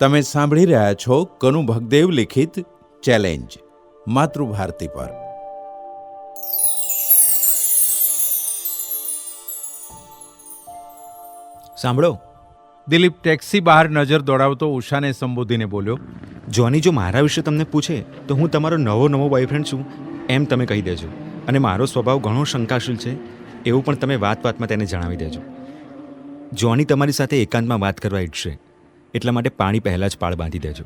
તમે સાંભળી રહ્યા છો કનુ ભગદેવ લિખિત ચેલેન્જ, માતૃભારતી પર. સાંભળો, દિલીપ ટેક્સી બહાર નજર દોડાવતો ઉષાને સંબોધીને બોલ્યો, જોની, જો મારા વિશે તમને પૂછે, તો હું તમારો નવો નવો બોયફ્રેન્ડ છું, એમ તમે કહી દેજો. અને મારો સ્વભાવ ઘણો શંકાશીલ છે, એવું પણ તમે વાત વાતમાં તેને જણાવી દેજો. જોની તમારી સાથે એકાંતમાં વાત કરવા ઈચ્છશે એટલા માટે પાણી પહેલાં જ પાળ બાંધી દેજો.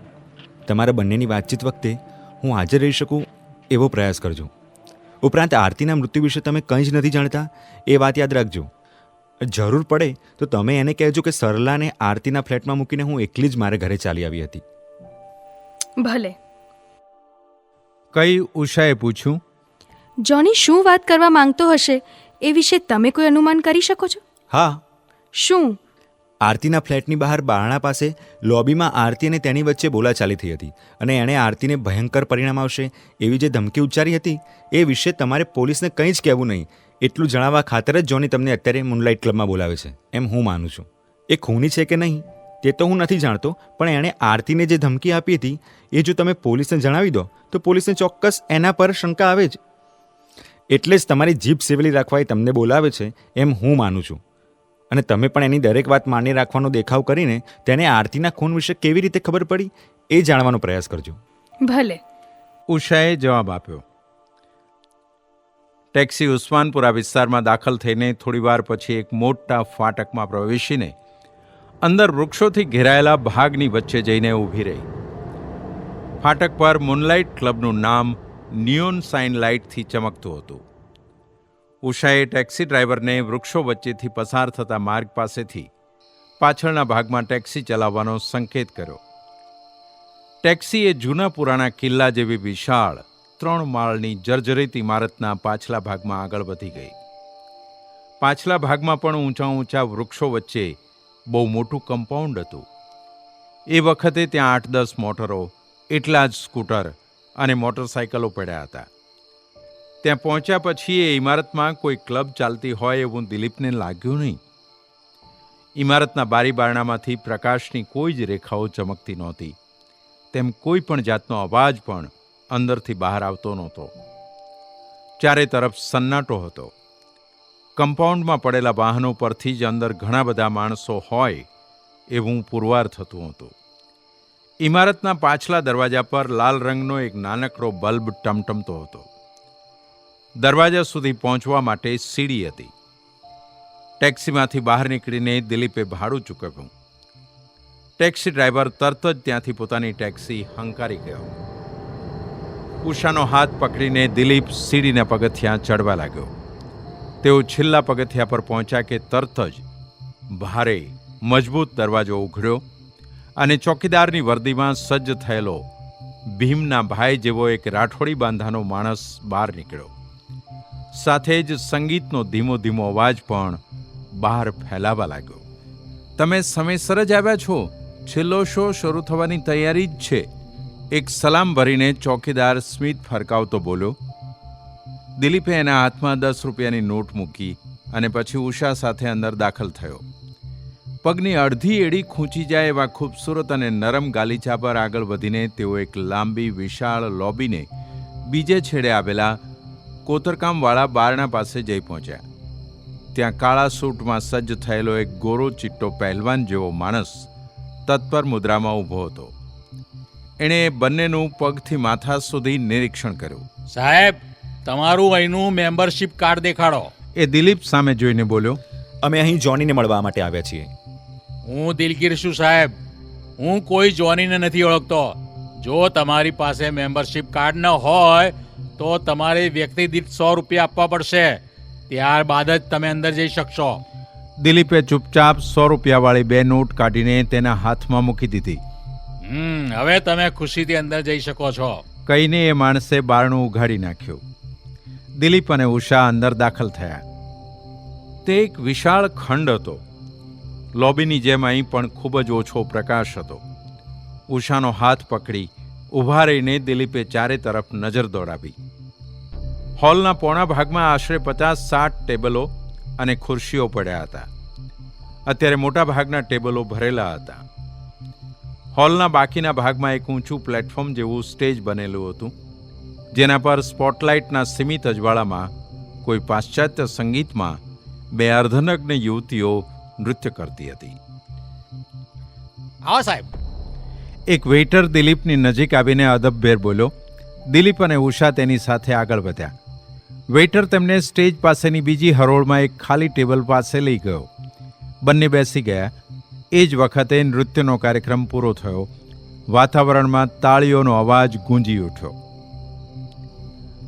તમારા બંનેની વાતચીત વખતે હું હાજર રહી શકું એવો પ્રયાસ કરજો. ઉપરાંત આરતીના મૃત્યુ વિશે તમે કંઈ જ નથી જાણતા એ વાત યાદ રાખજો. જરૂર પડે તો તમે એને કહેજો કે સરલાને આરતીના ફ્લેટમાં મૂકીને હું એકલી જ મારે ઘરે ચાલી આવી હતી. ભલે. કઈ ઉષાએ પૂછ્યું? જોની શું વાત કરવા માંગતો હશે? એ વિશે તમે કોઈ અનુમાન કરી શકો છો? હા. શું? આરતીના ફ્લેટની બહાર બારણા પાસે લોબીમાં આરતી અને તેની વચ્ચે બોલાચાલી થઈ હતી અને એણે આરતીને ભયંકર પરિણામ આવશે એવી જે ધમકી ઉચ્ચારી હતી એ વિશે તમારે પોલીસને કંઈ જ કહેવું નહીં, એટલું જણાવવા ખાતર જ જોની તમને અત્યારે મૂનલાઇટ ક્લબમાં બોલાવે છે, એમ હું માનું છું. એ ખૂની છે કે નહીં, તે તો હું નથી જાણતો, પણ એણે આરતીને જે ધમકી આપી હતી, એ જો તમે પોલીસને જણાવી દો, તો પોલીસને ચોક્કસ એના પર શંકા આવે જ. એટલે જ તમારી જીભ સેવેલી રાખવા એ તમને બોલાવે છે, એમ હું માનું છું. અને તમે પણ એની દરેક વાત માની રાખવાનો દેખાવ કરીને તેને આરતીના ખૂન વિશે કેવી રીતે ખબર પડી એ જાણવાનો પ્રયાસ કરજો. ભલે. ઉષાએ જવાબ આપ્યો. ટેક્સી ઉસ્માનપુરા વિસ્તારમાં દાખલ થઈને થોડીવાર પછી એક મોટા ફાટકમાં પ્રવેશીને અંદર વૃક્ષોથી ઘેરાયેલા ભાગની વચ્ચે જઈને ઊભી રહી. ફાટક પર મૂનલાઇટ ક્લબનું નામ નિયોન સાઇન લાઇટથી ચમકતું હતું. ઉષાએ ટેક્સી ડ્રાઈવરને વૃક્ષો વચ્ચેથી પસાર થતા માર્ગ પાસેથી પાછળના ભાગમાં ટેક્સી ચલાવવાનો સંકેત કર્યો. ટેક્સીએ જૂના પુરાણા કિલ્લા જેવી વિશાળ ત્રણ માળની જર્જરિત ઇમારતના પાછલા ભાગમાં આગળ વધી ગઈ. પાછલા ભાગમાં પણ ઊંચા ઊંચા વૃક્ષો વચ્ચે બહુ મોટું કમ્પાઉન્ડ હતું. એ વખતે ત્યાં આઠ દસ મોટરો, એટલા જ સ્કૂટર અને મોટરસાયકલો પડ્યા હતા. ત્યાં પહોંચ્યા પછી એ ઇમારતમાં કોઈ ક્લબ ચાલતી હોય એવું દિલીપને લાગ્યું નહીં. ઇમારતના બારી બારણામાંથી પ્રકાશની કોઈ જ રેખાઓ ચમકતી નહોતી. તેમ કોઈ પણ જાતનો અવાજ પણ અંદરથી બહાર આવતો નહોતો. ચારે તરફ સન્નાટો હતો. કમ્પાઉન્ડમાં પડેલા વાહનો પરથી જ અંદર ઘણા બધા માણસો હોય એવું પુરવાર થતું હતું. ઇમારતના પાછલા દરવાજા પર લાલ રંગનો એક નાનકડો બલ્બ ટમટમતો હતો. દરવાજા સુધી પહોંચવા માટે સીડી હતી. ટેક્સીમાંથી બહાર નીકળીને દિલીપે ભાડું ચૂકવ્યું. ટેક્સી ડ્રાઈવર તરત જ ત્યાંથી પોતાની ટેક્સી હંકારી ગયો. ઉષાનો હાથ પકડીને દિલીપ સીડીના પગથિયાં ચડવા લાગ્યો. તેઓ છેલ્લા પગથિયા પર પહોંચ્યા કે તરત જ ભારે, મજબૂત દરવાજો ઉઘડ્યો અને ચોકીદારની વર્દીમાં સજ્જ થયેલો ભીમના ભાઈ જેવો એક રાઠોડી બાંધાનો માણસ બહાર નીકળ્યો. સાથે જ સંગીતનો ધીમો ધીમો અવાજ પણ બહાર ફેલાવા લાગ્યો. તમે સમયસર જ આવ્યા છો. છેલ્લો શો શરૂ થવાની તૈયારી જ છે. એક સલામ ભરીને ચોકીદાર સ્મિત ફરકાવતો બોલ્યો, દિલીપે એના હાથમાં દસ રૂપિયાની નોટ મૂકી અને પછી ઉષા સાથે અંદર દાખલ થયો. પગની અડધી એડી ખૂંચી જાય એવા ખૂબસૂરત અને નરમ ગાલીચા પર આગળ વધીને તેઓ એક લાંબી, વિશાળ લોબીને બીજે છેડે આવેલા કોતરકામવાળા બારણા પાસે જઈ પહોંચ્યા. ત્યાં કાળા સૂટમાં સજ્જ થયેલો એક ગોરો ચિટ્ટો પહેલવાન જેવો માણસ તત્પર મુદ્રામાં ઊભો હતો. એણે બંનેનું પગથી માથા સુધી નિરીક્ષણ કર્યું. સાહેબ તમારું અહીંનું મેમ્બરશિપ કાર્ડ દેખાડો. એ દિલીપ સામે જોઈને બોલ્યો અમે અહીં જોનીને મળવા માટે આવ્યા છીએ. હું દિલગીર છું સાહેબ. હું કોઈ જોનીને નથી ઓળખતો. જો તમારી પાસે મેમ્બરશિપ કાર્ડ ન હોય તો તમારે વ્યક્તિ દીઠ સો રૂપિયા આપવા પડશે. ત્યારબાદ જ તમે અંદર જઈ શકશો. દિલીપે ચૂપચાપ સો રૂપિયાવાળી બે નોટ કાઢીને તેના હાથમાં મૂકી દીધી. હમ હવે તમે ખુશીથી અંદર જઈ શકો છો. કહીને એ માણસે બારણું ઉઘાડી નાખ્યું. દિલીપ અને ઉષા અંદર દાખલ થયા. તે એક વિશાળ ખંડ હતો. લોબીની જેમ અહીં પણ ખૂબ જ ઓછો પ્રકાશ હતો. ઉષાનો હાથ પકડી ઊભા રહીને દિલીપે ચારે તરફ નજર દોડાવી. હોલના પોણા ભાગમાં આશરે પચાસ સાઠ ટેબલો અને ખુરશીઓ પડ્યા હતા. અત્યારે મોટાભાગના ટેબલો ભરેલા હતા. હોલના બાકીના ભાગમાં એક ઊંચું પ્લેટફોર્મ જેવું સ્ટેજ બનેલું હતું, જેના પર સ્પોટલાઇટના સીમિત અજવાળામાં કોઈ પાશ્ચાત્ય સંગીતમાં બે અર્ધનગ્ન યુવતીઓ નૃત્ય કરતી હતી. આવો સાહેબ. એક વેઇટર દિલીપની નજીક આવીને અદબભેર બોલ્યો, દિલીપ અને ઉષા તેની સાથે આગળ વધ્યા. વેઇટર તેમને સ્ટેજ પાસેની બીજી હરોળમાં એક ખાલી ટેબલ પાસે લઈ ગયો. બંને બેસી ગયા. એ જ વખતે નૃત્યનો કાર્યક્રમ પૂરો થયો. વાતાવરણમાં તાળીઓનો અવાજ ગુંજી ઉઠ્યો.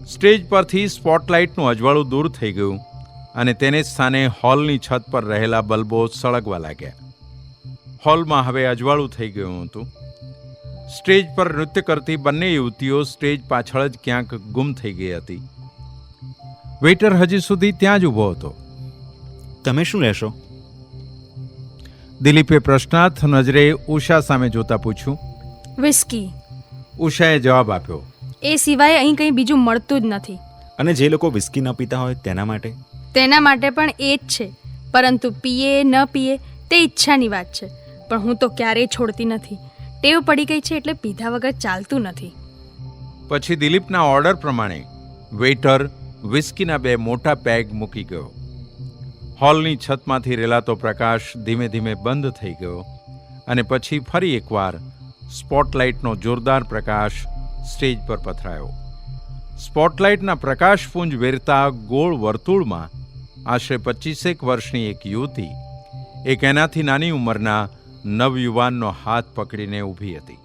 સ્ટેજ પરથી સ્પોટલાઇટનું અજવાળું દૂર થઈ ગયું અને તેને સ્થાને હોલની છત પર રહેલા બલ્બો સળગવા લાગ્યા. હોલમાં હવે અજવાળું થઈ ગયું હતું. સ્ટેજ પર નૃત્ય કરતી બંને યુવતીઓ સ્ટેજ પાછળ જ ક્યાંક ગુમ થઈ ગઈ હતી. વેઇટર હજી સુધી ત્યાં જ ઊભો હતો. તમે શું લેશો? દિલીપે પ્રશ્નાર્થ નજરે ઉષા સામે જોતા પૂછ્યું. વિસ્કી ઉષાએ જવાબ આપ્યો. એ સિવાય અહીં કંઈ બીજું મળતું જ નથી. અને જે લોકો વિસ્કી ન પીતા હોય તેના માટે? તેના માટે પણ એ જ છે. પરંતુ પીએ ન પીએ તે ઈચ્છાની વાત છે. પણ હું તો ક્યારેય છોડતી નથી. ટેવ પડી ગઈ છે એટલે પીધા વગર ચાલતું નથી. પછી દિલીપના ઓર્ડર પ્રમાણે વેઇટર, વિસ્કીના બે મોટા પેગ મૂકી ગયો. હોલની છતમાંથી રેલાતો પ્રકાશ ધીમે ધીમે બંધ થઈ ગયો અને પછી ફરી એકવાર સ્પોટલાઇટનો જોરદાર પ્રકાશ સ્ટેજ પર પથરાયો. સ્પોટલાઇટના પ્રકાશપુંજ વેરતા ગોળ વર્તુળમાં આશરે પચીસેક વર્ષની એક યુવતી, એક એનાથી નાની ઉંમરના નવયુવાનનો હાથ પકડીને ઊભી હતી.